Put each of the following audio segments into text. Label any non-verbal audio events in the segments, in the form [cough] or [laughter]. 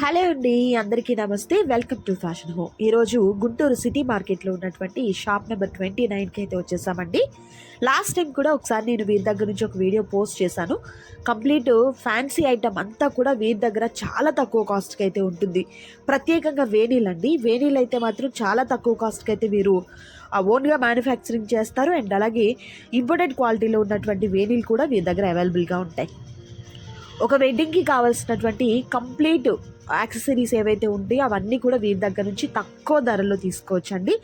Hello అండి అందరికీ నమస్తే. Welcome to fashion home. ఈరోజు గుంటూరు సిటీ మార్కెట్లో ఉన్నటువంటి షాప్ నెంబర్ ట్వంటీ నైన్కి అయితే వచ్చేసామండి. లాస్ట్ టైం కూడా ఒకసారి నేను వీరి దగ్గర నుంచి ఒక వీడియో పోస్ట్ చేశాను. కంప్లీట్ ఫ్యాన్సీ ఐటమ్ అంతా కూడా వీరి దగ్గర చాలా తక్కువ కాస్ట్కి అయితే ఉంటుంది. ప్రత్యేకంగా వేణీలు అండి. వేణీలు అయితే మాత్రం చాలా తక్కువ కాస్ట్కి అయితే వీరు ఓన్గా మ్యానుఫ్యాక్చరింగ్ చేస్తారు. అండ్ అలాగే ఇంపోర్టెడ్ క్వాలిటీలో ఉన్నటువంటి వేణీలు కూడా వీరి దగ్గర అవైలబుల్గా ఉంటాయి. ఒక వెడ్డింగ్కి కావాల్సినటువంటి కంప్లీట్ యాక్సెసరీస్ ఏవైతే ఉంటాయో అవన్నీ కూడా వీరి దగ్గర నుంచి తక్కువ ధరలో తీసుకోవచ్చండి.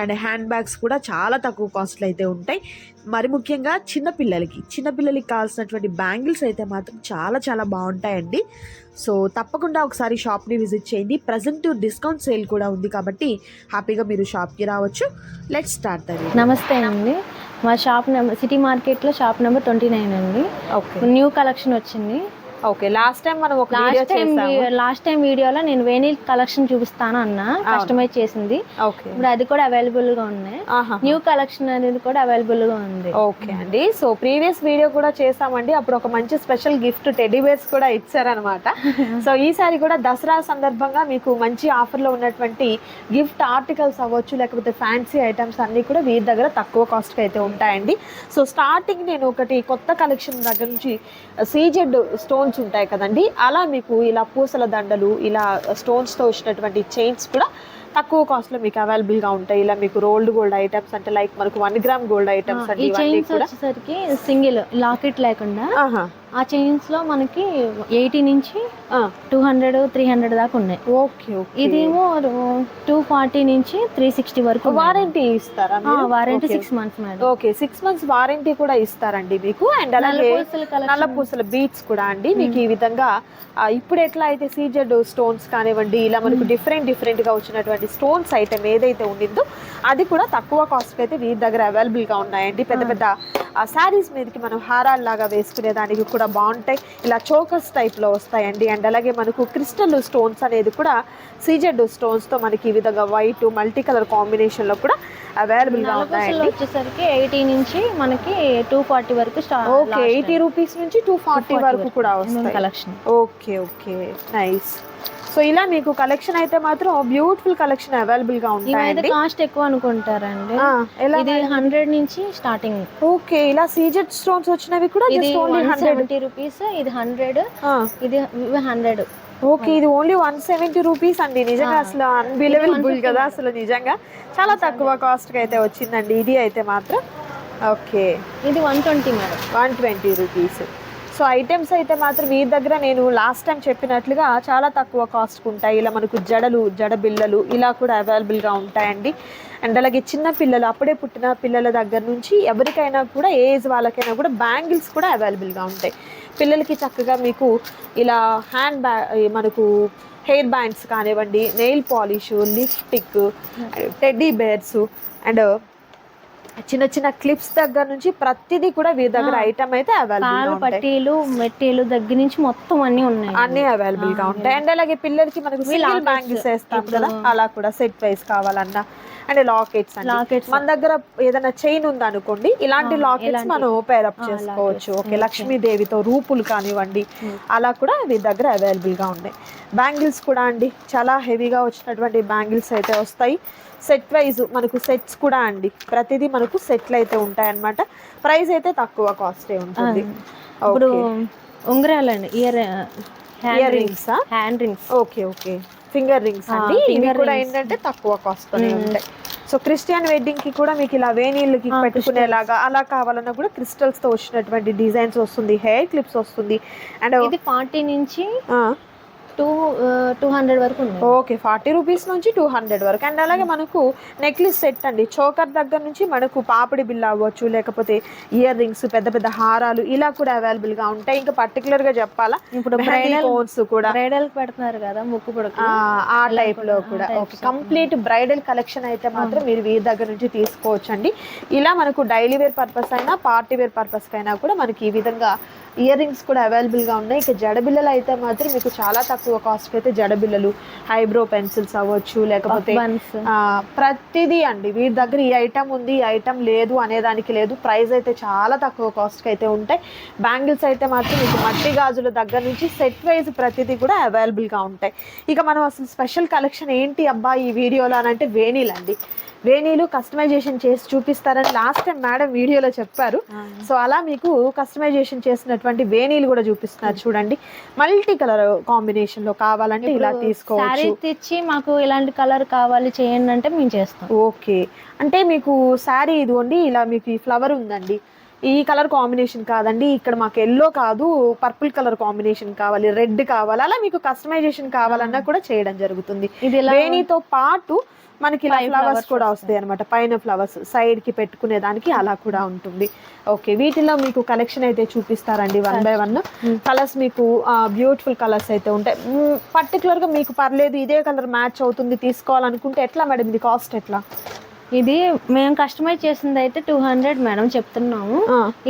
అండ్ హ్యాండ్ బ్యాగ్స్ కూడా చాలా తక్కువ కాస్ట్లు అయితే ఉంటాయి. మరి ముఖ్యంగా చిన్నపిల్లలకి చిన్నపిల్లలకి కావాల్సినటువంటి బ్యాంగిల్స్ అయితే మాత్రం చాలా చాలా బాగుంటాయండి. సో తప్పకుండా ఒకసారి షాప్ని విజిట్ చేయండి. ప్రజెంట్ డిస్కౌంట్ సేల్ కూడా ఉంది కాబట్టి హ్యాపీగా మీరు షాప్కి రావచ్చు. లెట్ స్టార్ట్ ద నమస్తే అండి. మా షాప్ నెంబర్ సిటీ మార్కెట్లో షాప్ నెంబర్ ట్వంటీ నైన్ అండి. ఓకే న్యూ కలెక్షన్ వచ్చింది. ఓకే లాస్ట్ టైం మనం ఒక వీడియో లాస్ట్ టైం లాస్ట్ టైం వీడియోలో నేను వేణీల్ కలెక్షన్ చూపిస్తాను అన్న కస్టమైజ్ చేసింది. ఓకే. ఇప్పుడు అది కూడా అవైలబుల్గా ఉన్నాయి న్యూ కలెక్షన్ అనేది కూడా అవైలబుల్గా ఉంది. ఓకే అండి. సో ప్రీవియస్ వీడియో కూడా చేసామండి. అప్పుడు ఒక మంచి స్పెషల్ గిఫ్ట్ టెడ్డీ బేర్స్ కూడా ఇచ్చారనమాట [laughs] సో ఈసారి కూడా దసరా సందర్భంగా మీకు మంచి ఆఫర్లో ఉన్నటువంటి గిఫ్ట్ ఆర్టికల్స్ అవ్వచ్చు లేకపోతే ఫ్యాన్సీ ఐటమ్స్ అన్నీ కూడా వీరి దగ్గర తక్కువ కాస్ట్కి అయితే ఉంటాయండి. సో స్టార్టింగ్ నేను ఒకటి కొత్త కలెక్షన్ దగ్గర నుంచి సీజెడ్ స్టోన్స్ ఉంటాయి కదండి. అలా మీకు ఇలా పూసల దండలు ఇలా స్టోన్స్తో వచ్చినటువంటి చైన్స్ కూడా తక్కువ కాస్ట్లో మీకు అవైలబుల్గా ఉంటాయి. ఇలా మీకు రోల్డ్ గోల్డ్ ఐటమ్స్ అంటే లైక్ మనకు వన్ గ్రామ్ గోల్డ్ ఐటమ్స్ వచ్చేసరికి సింగిల్ లాకెట్ లేకుండా ఆ చైన్స్లో మనకి ఎయిటీ నుంచి టూ హండ్రెడ్ త్రీ హండ్రెడ్ దాకా ఉన్నాయి. Okay okay. ఇదేమో టూ ఫార్టీ నుంచి త్రీ సిక్స్టీ వరకు వారంటీ ఇస్తారా warranty six months madam okay six months warranty కూడా ఇస్తారండి మీకు. అండ్ అలాగే. నల్ల పూసల బీట్స్ కూడా అండి. మీకు ఈ విధంగా ఇప్పుడు ఎట్లా అయితే సీజెడ్ స్టోన్స్ కానివ్వండి ఇలా మనకు డిఫరెంట్ డిఫరెంట్గా వచ్చినటువంటి స్టోన్స్ ఐటమ్ ఏదైతే ఉండిందో అది కూడా తక్కువ కాస్ట్ అయితే వీరి దగ్గర అవైలబుల్గా ఉన్నాయండి. పెద్ద పెద్ద శారీస్ మీదకి మనం హారాలు లాగా వేసుకునే దానికి కూడా బాగుంటాయి. ఇలా చోకర్స్ టైప్లో వస్తాయండి. అండ్ అలాగే మనకు క్రిస్టల్ స్టోన్స్ అనేది కూడా సీజెడ్ స్టోన్స్తో మనకి ఈ విధంగా వైట్ మల్టీ కలర్ కాంబినేషన్లో కూడా అవైలబుల్గా నల్లపూసలు ఉన్నాయండి. వచ్చేసరికి ఎయిటీ నుంచి మనకి టూ ఫార్టీ వరకు ఓకే ఎయిటీ రూపీస్ నుంచి టూ ఫార్టీ వరకు కూడా వస్తాయి. Collection okay okay nice so ఇలా మీకు కలెక్షన్ అయితే మాత్రం బ్యూటిఫుల్ కలెక్షన్ అవైలబుల్గా ఉంటాయండి. కాస్ట్ ఎక్కువ అనుకుంటారండి. ఇది హండ్రెడ్ నుంచి స్టార్టింగ్ ఓకే ఇలా సీజెడ్ స్టోన్స్ వచ్చినవి కూడా జస్ట్ ఓన్లీ హండ్రెడ్ రూపీస్ ఇది హండ్రెడ్ ఇది హండ్రెడ్ ఓకే ఇది ఓన్లీ వన్ సెవెంటీ రూపీస్ అండి. నిజంగా అసలు అన్బిలీవబుల్ కదా అసలు నిజంగా. చాలా తక్కువ కాస్ట్కి అయితే వచ్చిందండి. ఇది అయితే మాత్రం. ఓకే. ఇది one twenty madam. One twenty rupees so items అయితే మాత్రం మీ దగ్గర నేను లాస్ట్ టైం చెప్పినట్లుగా చాలా తక్కువ కాస్ట్కి ఉంటాయి. ఇలా మనకు జడలు జడ బిళ్ళలు ఇలా కూడా అవైలబుల్గా ఉంటాయండి. అండ్ అలాగే చిన్న పిల్లలు అప్పుడే పుట్టిన పిల్లల దగ్గర నుంచి ఎవరికైనా కూడా ఏజ్ వాళ్ళకైనా కూడా బ్యాంగిల్స్ కూడా అవైలబుల్గా ఉంటాయి. పిల్లలకి చక్కగా మీకు ఇలా హ్యాండ్ బ్యా మనకు హెయిర్ బ్యాండ్స్ కానివ్వండి nail polish lipstick teddy bears and చిన్న చిన్న క్లిప్స్ దగ్గర నుంచి ప్రతిదీ కూడా వీరి దగ్గర ఐటమ్ అయితే అవైలబుల్ పట్టీలు మెట్టీలు దగ్గర నుంచి మొత్తం అన్ని ఉన్నాయి. అన్ని అవైలబుల్గా ఉంటాయి. అండ్ అలాగే పిల్లలకి మనకు సింగిల్ బ్యాంగిల్స్ వేస్తాం కదా అలా కూడా సెట్ వైస్ కావాలన్నా. And lockets Lockets. మన దగ్గర ఏదైనా చైన్ ఉంది అనుకోండి ఇలాంటి లాకెట్స్ మనం పేర్ అప్ చేసుకోవచ్చు. ఓకే లక్ష్మీదేవితో రూపులు కానివ్వండి అలా కూడా వీరి దగ్గర అవైలబుల్గా ఉన్నాయి. బ్యాంగిల్స్ కూడా అండి చాలా హెవీగా వచ్చినటువంటి బ్యాంగిల్స్ అయితే వస్తాయి. సెట్ వైజ్ మనకు సెట్స్ కూడా అండి ప్రతిదీ మనకు సెట్లు అయితే ఉంటాయి అన్నమాట ప్రైస్ అయితే తక్కువ కాస్టే ఉంటుంది. ఇప్పుడు ఉంగరాలండి ear ear రింగ్సా hand rings okay okay finger rings అండి. ఇవి కూడా ఏంటంటే తక్కువ కాస్ట్ ఉంటాయి. సో క్రిస్టియన్ వెడ్డింగ్కి కూడా మీకు ఇలా వేణీళ్ళకి పెట్టుకునేలాగా అలా కావాలన్నా కూడా క్రిస్టల్స్తో వచ్చినటువంటి డిజైన్స్ వస్తుంది హెయిర్ క్లిప్స్ వస్తుంది. అండ్ ఇది ఫార్టీ నుంచి టూ టూ హండ్రెడ్ వరకు ఉన్నాయి. ఓకే ఫార్టీ రూపీస్ నుంచి టూ హండ్రెడ్ వరకు. అండ్ అలాగే మనకు నెక్లెస్ సెట్ అండి. చోకర్ దగ్గర నుంచి మనకు పాపిడి బిల్ల అవ్వచ్చు లేకపోతే ఇయర్ రింగ్స్ పెద్ద పెద్ద హారాలు ఇలా కూడా అవైలబుల్గా ఉంటాయి. ఇంకా పర్టికులర్గా చెప్పాలా? ఇప్పుడు బ్రైడల్ ఫోన్స్ కూడా. బ్రైడల్ పెడుతున్నారు కదా ముక్కు పొడకు. ఆ, ఆ టైప్లో కూడా. ఓకే కంప్లీట్ బ్రైడల్ కలెక్షన్ అయితే మాత్రం మీరు వీరి దగ్గర నుంచి తీసుకోవచ్చు అండి ఇలా మనకు డైలీ వేర్ పర్పస్ అయినా పార్టీ వేర్ పర్పస్ అయినా కూడా మనకి ఈ విధంగా ఇయర్ రింగ్స్ కూడా అవైలబుల్గా ఉన్నాయి. ఇక జడబిల్లలు అయితే మాత్రం మీకు చాలా తక్కువ కాస్ట్ అయితే జడబిల్లలు హైబ్రో పెన్సిల్స్ అవ్వచ్చు లేకపోతే ప్రతిదీ అండి. వీరి దగ్గర ఈ ఐటమ్ ఉంది ఈ ఐటమ్ లేదు అనేదానికి లేదు. ప్రైస్ అయితే చాలా తక్కువ కాస్ట్కి అయితే ఉంటాయి. బ్యాంగిల్స్ అయితే మాత్రం మీకు మట్టి గాజుల దగ్గర నుంచి సెట్ వైజ్ ప్రతిదీ కూడా అవైలబుల్గా ఉంటాయి. ఇక మనం అసలు స్పెషల్ కలెక్షన్ ఏంటి అబ్బా ఈ వీడియోలో అని అంటే వేణీలు అండి వేణీలు కస్టమైజేషన్ చేసి చూపిస్తారని లాస్ట్ టైం మేడం వీడియోలో చెప్పారు. సో అలా మీకు కస్టమైజేషన్ చేసినటువంటి వేణీలు కూడా చూపిస్తున్నారు చూడండి. మల్టీ కలర్ కాంబినేషన్లో కావాలంటే ఇలా శారీ తీసుకోవచ్చు తెచ్చి మాకు ఇలాంటి కలర్ కావాలి చేయండి అంటే మేము చేస్తాం. ఓకే అంటే మీకు శారీ ఇదిగోండి ఇలా మీకు ఈ ఫ్లవర్ ఉందండి. ఈ కలర్ కాంబినేషన్ కాదండి. ఇక్కడ మాకు ఎల్లో కాదు పర్పుల్ కలర్ కాంబినేషన్ కావాలి రెడ్ కావాలి అలా మీకు కస్టమైజేషన్ కావాలన్నా కూడా చేయడం జరుగుతుంది. వేణితో పాటు మనకి ఫ్లవర్స్ కూడా వస్తాయి. అనమాట పైన ఫ్లవర్స్ సైడ్కి పెట్టుకునే దానికి అలా కూడా ఉంటుంది. ఓకే వీటిలో మీకు కలెక్షన్ అయితే చూపిస్తారండి one by one Hmm. Colours మీకు బ్యూటిఫుల్ కలర్స్ అయితే ఉంటాయి. పర్టికులర్గా మీకు పర్లేదు ఇదే కలర్ మ్యాచ్ అవుతుంది తీసుకోవాలనుకుంటే ఎట్లా మేడం ఇది కాస్ట్ ఎట్లా? ఇది మేము కస్టమైజ్ చేసింది అయితే టూ హండ్రెడ్ మేడం చెప్తున్నాము.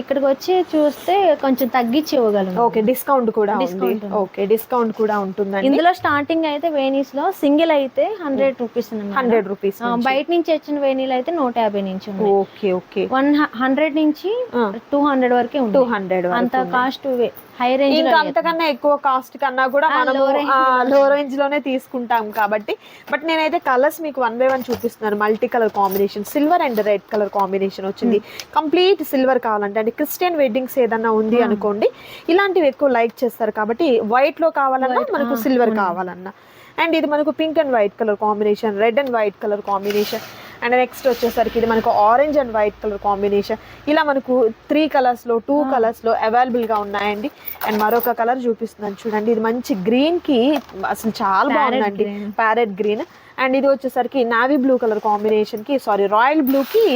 ఇక్కడికి వచ్చి చూస్తే కొంచెం తగ్గించి ఇవ్వగలం ఓకే డిస్కౌంట్ కూడా ఉంది. ఓకే డిస్కౌంట్ కూడా ఉంటుందండి. ఇందులో స్టార్టింగ్ అయితే వేనీస్లో సింగిల్ అయితే హండ్రెడ్ రూపీస్ హండ్రెడ్ రూపీస్ బయట నుంచి వచ్చిన వేనీలు అయితే నూట యాభై నుంచి ఓకే ఓకే. వన్ హండ్రెడ్ నుంచి టూ హండ్రెడ్ వరకే టూ హండ్రెడ్ అంత కాస్ట్ హై రేంజ్ ఇంకా అంతకన్నా ఎక్కువ కాస్ట్ కన్నా కూడా ఆ, మనం low range లో రేంజ్లోనే తీసుకుంటాం కాబట్టి. బట్ నేనైతే కలర్స్ మీకు వన్ బై వన్ చూపిస్తున్నాను. Multi colour combination silver and red colour combination వచ్చింది కంప్లీట్ సిల్వర్ కావాలంటే అంటే క్రిస్టియన్ వెడ్డింగ్స్ ఏదన్నా ఉంది Hmm. అనుకోండి ఇలాంటివి ఎక్కువ లైక్ చేస్తారు కాబట్టి వైట్లో కావాలన్నా మనకు సిల్వర్ అవును. కావాలన్నా. అండ్ ఇది మనకు pink and white colour combination red and white colour combination and next వచ్చేసరికి ఇది మనకు orange and white colour combination ఇలా మనకు త్రీ కలర్స్లో టూ. కలర్స్లో అవైలబుల్గా ఉన్నాయండి అండ్ మరొక కలర్ చూపిస్తున్నాను చూడండి ఇది మంచి గ్రీన్కి అసలు చాలా బాగుందండి. ప్యారెట్ గ్రీన్ అండ్ ఇది వచ్చేసరికి నావీ బ్లూ కలర్ కాంబినేషన్కి సారీ రాయల్ బ్లూకి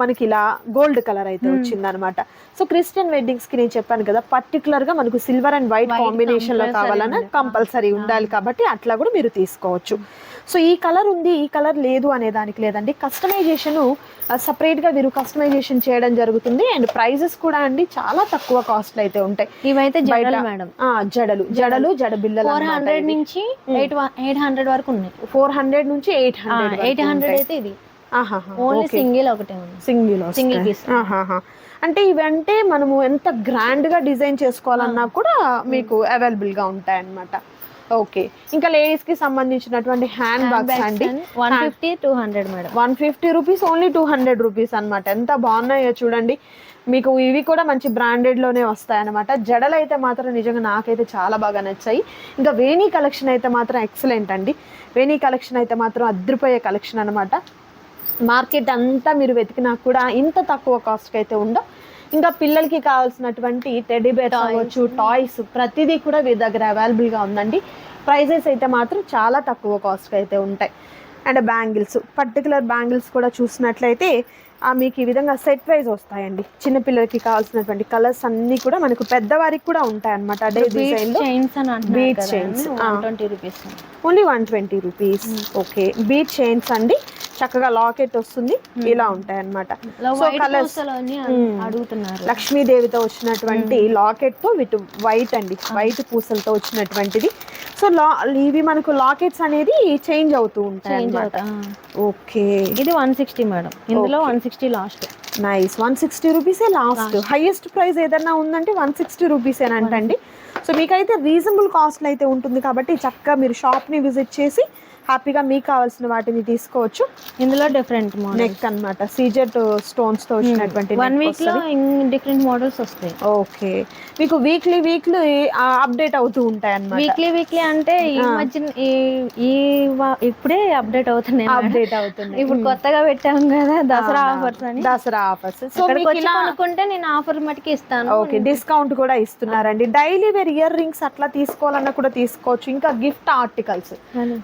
మనకి ఇలా గోల్డ్ కలర్ అయితే. వచ్చింది అనమాట సో క్రిస్టియన్ వెడ్డింగ్స్కి నేను చెప్పాను కదా పర్టికులర్గా మనకు సిల్వర్ అండ్ వైట్ కాంబినేషన్లో కావాలన్నా. Compulsory Ah. ఉండాలి కాబట్టి అట్లా కూడా మీరు తీసుకోవచ్చు సో ఈ కలర్ ఉంది ఈ కలర్ లేదు అనే దానికి లేదండి. కస్టమైజేషన్ సపరేట్గా మీరు కస్టమైజేషన్ చేయడం జరుగుతుంది. అండ్ ప్రైజెస్ కూడా అండి చాలా తక్కువ కాస్ట్ అయితే ఉంటాయి. ఇవైతే జడలు మేడం. ఆ జడలు జడలు జడ బిల్లలు ఫోర్ హండ్రెడ్ నుంచి ఎయిట్ ఎయిట్ హండ్రెడ్ వరకు ఉన్నాయి. ఫోర్ హండ్రెడ్ నుంచి ఎయిట్ హండ్రెడ్ ఎయిట్ హండ్రెడ్ అయితే ఇది. ఓన్లీ సింగిల్ ఒకటే ఉంది. Single Single piece. అంటే ఇవంటే మనము ఎంత గ్రాండ్గా డిజైన్ చేసుకోవాలన్నా కూడా మీకు అవైలబుల్గా ఉంటాయి అన్నమాట ఓకే. ఇంకా లేడీస్కి సంబంధించినటువంటి హ్యాండ్ బ్యాగ్స్ అండి. One fifty two hundred madam one fifty rupees only two hundred rupees అనమాట ఎంత బాగున్నాయో చూడండి. మీకు ఇవి కూడా మంచి branded లోనే వస్తాయి అనమాట జడలు అయితే మాత్రం నిజంగా నాకైతే చాలా బాగా నచ్చాయి. ఇంకా వేణీ కలెక్షన్ అయితే మాత్రం ఎక్సలెంట్ అండి. వేణీ కలెక్షన్ అయితే మాత్రం అద్రిపోయే కలెక్షన్ అనమాట మార్కెట్ అంతా మీరు వెతికినా కూడా ఇంత తక్కువ కాస్ట్కి అయితే ఉండవు. ఇంకా పిల్లలకి కావాల్సినటువంటి టెడ్డీ బేర్స్ Toys. అవ్వచ్చు టాయ్స్ ప్రతిదీ కూడా వీరి దగ్గర అవైలబుల్గా ఉందండి. ప్రైజెస్ అయితే మాత్రం చాలా తక్కువ కాస్ట్కి అయితే ఉంటాయి. అండ్ బ్యాంగిల్స్ పర్టికులర్ బ్యాంగిల్స్ కూడా చూసినట్లయితే ఆ మీకు ఈ విధంగా సెట్ వైజ్ వస్తాయండి. చిన్నపిల్లలకి కావాల్సినటువంటి కలర్స్ అన్నీ కూడా మనకు పెద్దవారికి కూడా ఉంటాయి అనమాట అదే డిజైన్లో chains only one twenty rupees okay bead chains అండి. చక్కగా లాకెట్ వస్తుంది. ఇలా ఉంటాయి అనమాట సో కలర్స్ Hmm. అడుగుతున్నారు. లక్ష్మీదేవితో వచ్చినటువంటి లాకెట్తో విత్ వైట్ అండి. వైట్ పూసలతో వచ్చినటువంటిది. సో లా ఇవి మనకు లాకెట్స్ అనేది చేంజ్ అవుతూ ఉంటాయి అన్నమాట ఓకే. ఇది వన్ సిక్స్టీ మేడం ఇందులో. One sixty last nice one sixty రూపీసే లాస్ట్ హైయెస్ట్ ప్రైస్ ఏదన్నా ఉందంటే వన్ సిక్స్టీ రూపీస్ అంటండి సో మీకైతే రీజనబుల్ కాస్ట్లో అయితే ఉంటుంది కాబట్టి చక్కగా మీరు షాప్ని విజిట్ చేసి హ్యాపీగా మీకు కావాల్సిన వాటిని తీసుకోవచ్చు. ఇందులో డిఫరెంట్ నెక్ అన్నమాట. సీజెట్ స్టోన్స్తో వచ్చినటువంటి వన్ వీక్లో. డిఫరెంట్ మోడల్స్ వస్తాయి. ఓకే. మీకు వీక్లీ వీక్లీ అప్డేట్ అవుతూ ఉంటాయి అన్నమాట వీక్లీ వీక్లీ అంటే ఈ ఆ. మధ్య ఈ ఇప్పుడే అప్డేట్ అవుతున్నాయి. అప్డేట్ అవుతుంది ఇప్పుడు కొత్తగా పెట్టాం కదా దసరా ఆఫర్స్ అని. దసరా ఆఫర్స్ సో కొనుక్కుంటే నేను ఆఫర్ మటుకి ఇస్తాను. ఓకే డిస్కౌంట్ కూడా ఇస్తున్నారండి. డైలీ వేర్ ఇయర్ రింగ్స్ అట్లా తీసుకోవాలన్నా కూడా తీసుకోవచ్చు. ఇంకా గిఫ్ట్ ఆర్టికల్స్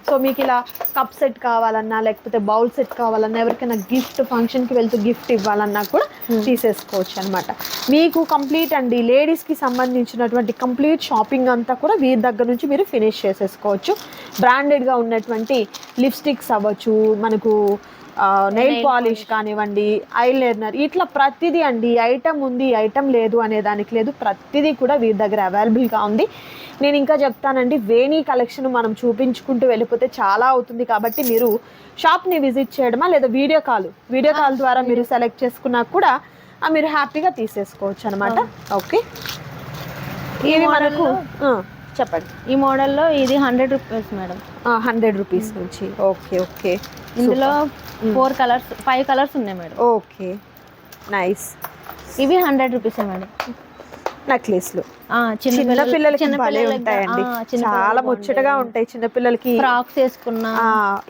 సో మీకు ఇలా కప్ సెట్ కావాలన్నా లేకపోతే బౌల్ సెట్ కావాలన్నా ఎవరికైనా గిఫ్ట్ ఫంక్షన్కి వెళ్తూ గిఫ్ట్ ఇవ్వాలన్నా కూడా తీసేసుకోవచ్చు అన్నమాట. మీకు కంప్లీట్ అండి. లేడీస్కి సంబంధించినటువంటి కంప్లీట్ షాపింగ్ అంతా కూడా వీరి దగ్గర నుంచి మీరు ఫినిష్ చేసేసుకోవచ్చు. బ్రాండెడ్గా ఉన్నటువంటి లిప్స్టిక్స్ అవ్వచ్చు మనకు నెయిల్ పాలిష్ కానివ్వండి ఐలైనర్ ఇట్లా ప్రతిదీ అండి ఐటమ్ ఉంది ఐటమ్ లేదు అనే దానికి లేదు ప్రతిదీ కూడా వీరి దగ్గర అవైలబుల్గా ఉంది. నేను ఇంకా చెప్తానండి వేణి కలెక్షన్ మనం చూపించుకుంటూ వెళ్ళిపోతే చాలా అవుతుంది కాబట్టి మీరు షాప్ని విజిట్ చేయడమా లేదా వీడియో కాల్ వీడియో కాల్ ద్వారా మీరు సెలెక్ట్ చేసుకున్నా కూడా మీరు హ్యాపీగా తీసేసుకోవచ్చు అనమాట ఓకే ఇవి మనకు చెప్పండి. ఈ మోడల్లో ఇది hundred rupees madam. Hundred rupees నుంచి. Okay okay. ఇందులో ఫోర్ కలర్స్ ఫైవ్ కలర్స్ ఉన్నాయి మేడం. ఓకే. నైస్ ఇవి హండ్రెడ్ రూపీస్ మేడం. నెక్లెస్లు చిన్న చిన్న పిల్లలు- పిల్లలకి భలే ఉంటాయండి. చాలా ముచ్చటగా ఉంటాయి. చిన్న పిల్లలకి. ఫ్రాక్స్ వేసుకున్న.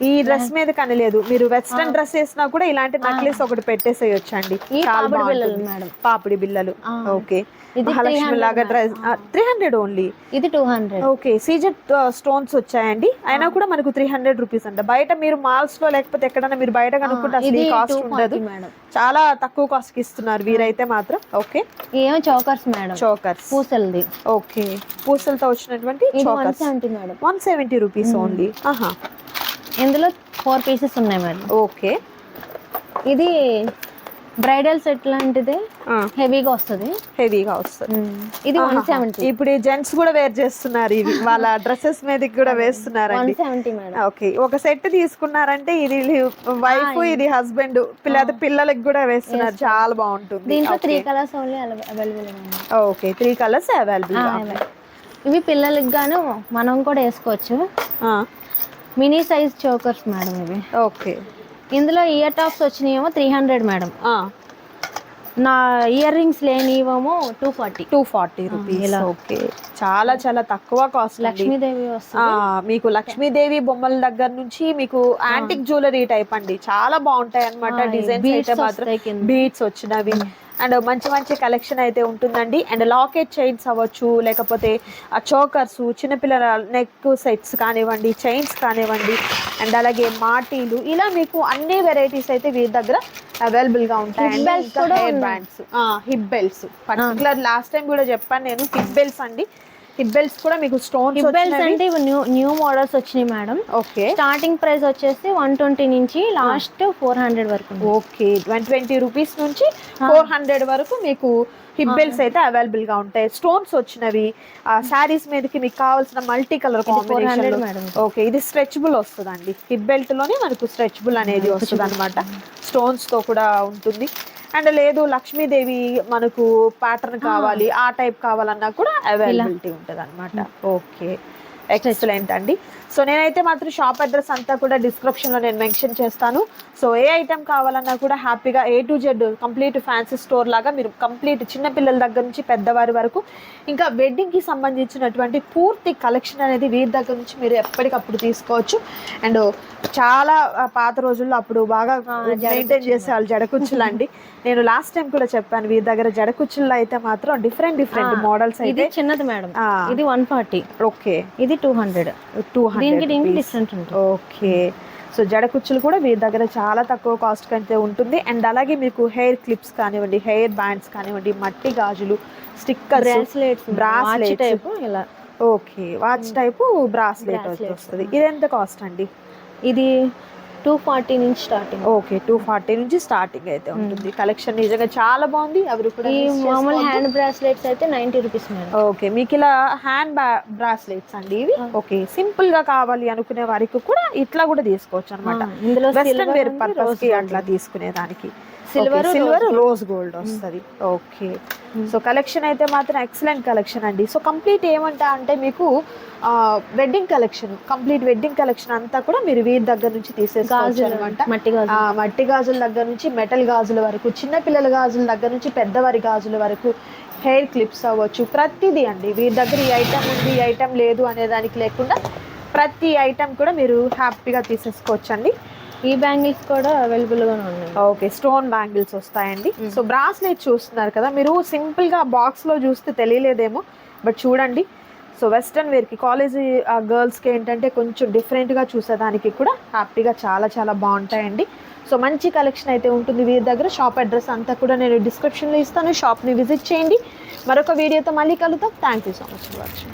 ఈ డ్రెస్ మీద కనలేదు మీరు వెస్ట్రన్ డ్రెస్ వేసినా కూడా ఇలాంటి నెక్లెస్ ఒకటి పెట్టేసేయచ్చు అండి పాపిడి బిల్లలు. ఓకే. మహాలక్ష్మి 300 లాగా డ్రెస్. త్రీ హండ్రెడ్ ఓన్లీ ఇది two hundred okay. CZ stones వచ్చాయండి. అయినా కూడా మనకు త్రీ హండ్రెడ్ రూపీస్ అంట. బయట మీరు మాల్స్లో లేకపోతే ఎక్కడైనా మీరు బయట కనుక్కుంటే అసలు కాస్ట్ ఉండదు. చాలా తక్కువ కాస్ట్కి ఇస్తున్నారు వీరైతే మాత్రం. ఓకే. ఏమో చౌకర్స్ మేడం. చోకర్స్. పూసలది ఓకే పూసలతో వచ్చినటువంటి seventy madam one seventy rupees only ఆహా ఇందులో ఫోర్ పీసెస్ ఉన్నాయి మేడం ఓకే ఇది బ్రైడల్ సెట్ లాంటిది హెవీగా వస్తుంది. హెవీగా వస్తుంది. ఇది వన్. సెవెంటీ ఇప్పుడు జెంట్స్ కూడా వేర్ చేస్తున్నారు ఇవి వాళ్ళ డ్రెస్సెస్ మీదకి కూడా వన్ వేస్తున్నారండి సెవెంటీ మేడం ఓకే ఒక సెట్ తీసుకున్నారంటే ఇది వైఫ్ ఇది హస్బెండ్ పిల్ల పిల్లలకి కూడా వేస్తున్నారు. చాలా బాగుంటుంది. దీంట్లో three colours only available okay three colours available ఇవి పిల్లలకి గాను మనం కూడా వేసుకోవచ్చు. మినీ సైజ్ చోకర్స్ మేడం ఇవి. ఓకే. ఇందులో ఇయర్ టాప్స్ వచ్చినాయేమో త్రీ హండ్రెడ్ మేడం నా ear rings లేనివేమో two forty two forty rupees okay. చాలా చాలా తక్కువ కాస్ట్ లక్ష్మీదేవి మీకు లక్ష్మీదేవి బొమ్మల దగ్గర నుంచి మీకు యాంటిక్ జ్యువెలరీ టైప్ అండి. చాలా బాగుంటాయి అనమాట డిజైన్స్ అయితే మాత్రం కింద. బీట్స్ వచ్చినవి. అండ్ మంచి మంచి కలెక్షన్ అయితే ఉంటుందండి. అండ్ లాకెట్ చైన్స్ అవ్వచ్చు లేకపోతే ఆ చోకర్స్ చిన్నపిల్లల నెక్ సెట్స్ కానివ్వండి చైన్స్ కానివ్వండి అండ్ అలాగే మాటీలు ఇలా మీకు అన్ని వెరైటీస్ అయితే వీరి దగ్గర అవైలబుల్గా ఉంటాయి హెయిర్ ఉన్నాయి. Bands hip belts particular last time కూడా చెప్పాను నేను హిప్ బెల్ట్స్ అండి. హిప్ బెల్ట్స్ కూడా మీకు స్టోన్స్ హిప్ బెల్ట్స్ అంటే ఇవి న్యూ న్యూ మోడల్స్ వచ్చినాయి మేడం ఓకే స్టార్టింగ్ ప్రైస్ వచ్చేసి వన్ ట్వంటీ నుంచి లాస్ట్ ఫోర్ హండ్రెడ్ వరకు. ఓకే వన్ ట్వంటీ రూపీస్ నుంచి ఫోర్ హండ్రెడ్ వరకు మీకు హిప్ బెల్ట్స్ అయితే అవైలబుల్గా ఉంటాయి. స్టోన్స్ వచ్చినవి. ఆ శారీస్ మీదకి మీకు కావాల్సిన మల్టీ కలర్ ఇది 400 కాంబినేషన్ మేడం. ఓకే ఇది స్ట్రెచబుల్ వస్తుందండి. హిప్ బెల్ట్లోనే మనకు స్ట్రెచబుల్ అనేది వస్తుంది అనమాట స్టోన్స్తో కూడా ఉంటుంది. అండ్ లేదు లక్ష్మీదేవి మనకు ప్యాటర్న్ కావాలి ఆ టైప్ కావాలన్నా కూడా అవైలబిలిటీ ఉంటుంది అనమాట ఓకే. ఎక్సలెంట్ అండి సో నేనైతే మాత్రం షాప్ అడ్రస్ అంతా కూడా డిస్క్రిప్షన్లో నేను మెన్షన్ చేస్తాను. సో ఏ ఐటెం కావాలన్నా కూడా హ్యాపీగా A to Z complete fancy store లాగా మీరు కంప్లీట్ చిన్న పిల్లల దగ్గర నుంచి పెద్దవారి వరకు. ఇంకా వెడ్డింగ్కి సంబంధించినటువంటి పూర్తి కలెక్షన్ అనేది వీరి దగ్గర నుంచి మీరు ఎప్పటికప్పుడు తీసుకోవచ్చు. అండ్ చాలా పాత రోజుల్లో అప్పుడు బాగా మెయింటైన్ చేసేవాళ్ళు జడకుచ్చులు. అండి. నేను లాస్ట్ టైం కూడా చెప్పాను వీరి దగ్గర జడకుచ్చుల్లో అయితే మాత్రం డిఫరెంట్ డిఫరెంట్ మోడల్స్ అయితే. చిన్నది మేడం. ఇది వన్ ఫార్టీ ఓకే. ఇది టూ హండ్రెడ్ టూ దీనికి దీనికి హండ్రెడ్ డిఫరెంట్ ఉంటుంది. ఓకే. సో జడ కుచ్చులు కూడా వీరి దగ్గర చాలా తక్కువ కాస్ట్ అయితే ఉంటుంది. అండ్ అలాగే మీకు హెయిర్ క్లిప్స్ కానివ్వండి హెయిర్ బ్యాండ్స్ కానివ్వండి మట్టి గాజులు స్టిక్కర్స్ బ్రాస్లెట్స్ Bracelets. టైప్ ఇలా. ఓకే. Watch type bracelet. వస్తుంది. ఇది ఎంత కాస్ట్ అండి? ఇది టూ ఫార్టీ నుంచి స్టార్టింగ్ ఓకే టూ ఫార్టీ నుంచి స్టార్టింగ్ అయితే ఉంటుంది. కలెక్షన్ నిజంగా చాలా బాగుంది. ఎవరు కూడా ఈ మామూలు. హ్యాండ్ బ్రాస్లెట్స్ అయితే నైన్టీ రూపీస్ మేడం. ఓకే మీకు ఇలా హ్యాండ్ బ్రాస్లెట్స్ అండి ఇవి. ఓకే సింపుల్గా కావాలి అనుకునే వారికి కూడా ఇట్లా కూడా తీసుకోవచ్చు అనమాట ఆ, ఇందులో వెస్టర్న్ వేర్ పర్పస్కి. అట్లా తీసుకునే దానికి సిల్వర్ rose రోజ్ గోల్డ్ వస్తుంది. ఓకే సో కలెక్షన్ అయితే మాత్రం ఎక్సలెంట్ కలెక్షన్ అండి. సో కంప్లీట్ ఏమంటా అంటే మీకు wedding collection complete wedding collection అంతా కూడా మీరు వీరి దగ్గర నుంచి తీసేసుకోవచ్చు అనమాట మట్టి గాజులు. ఆ, మట్టి గాజుల దగ్గర నుంచి మెటల్ గాజుల వరకు చిన్న పిల్లల గాజుల దగ్గర నుంచి పెద్దవారి గాజుల వరకు హెయిర్ క్లిప్స్ అవ్వచ్చు. ప్రతిదీ అండి. వీరి దగ్గర ఈ ఐటమ్ ఉంది ఈ ఐటమ్ లేదు అనే దానికి లేకుండా ప్రతి ఐటమ్ కూడా మీరు హ్యాపీగా తీసేసుకోవచ్చండి. ఈ బ్యాంగిల్స్ కూడా అవైలబుల్ గానే ఉన్నాయి. ఓకే స్టోన్ బ్యాంగిల్స్ వస్తాయండి. సో బ్రాస్లెట్ చూస్తున్నారు కదా మీరు సింపుల్గా బాక్స్లో చూస్తే తెలియలేదేమో బట్ చూడండి. సో వెస్ట్రన్ వేర్కి కాలేజ్ గర్ల్స్కి ఏంటంటే కొంచెం డిఫరెంట్గా చూసేదానికి కూడా హ్యాపీగా చాలా చాలా బాగుంటాయండి. సో మంచి కలెక్షన్ అయితే ఉంటుంది వీరి దగ్గర. షాప్ అడ్రస్ అంతా కూడా నేను డిస్క్రిప్షన్లో ఇస్తాను. షాప్ని విజిట్ చేయండి. మరొక వీడియోతో మళ్ళీ కలుద్దాం. Thank you so much for watching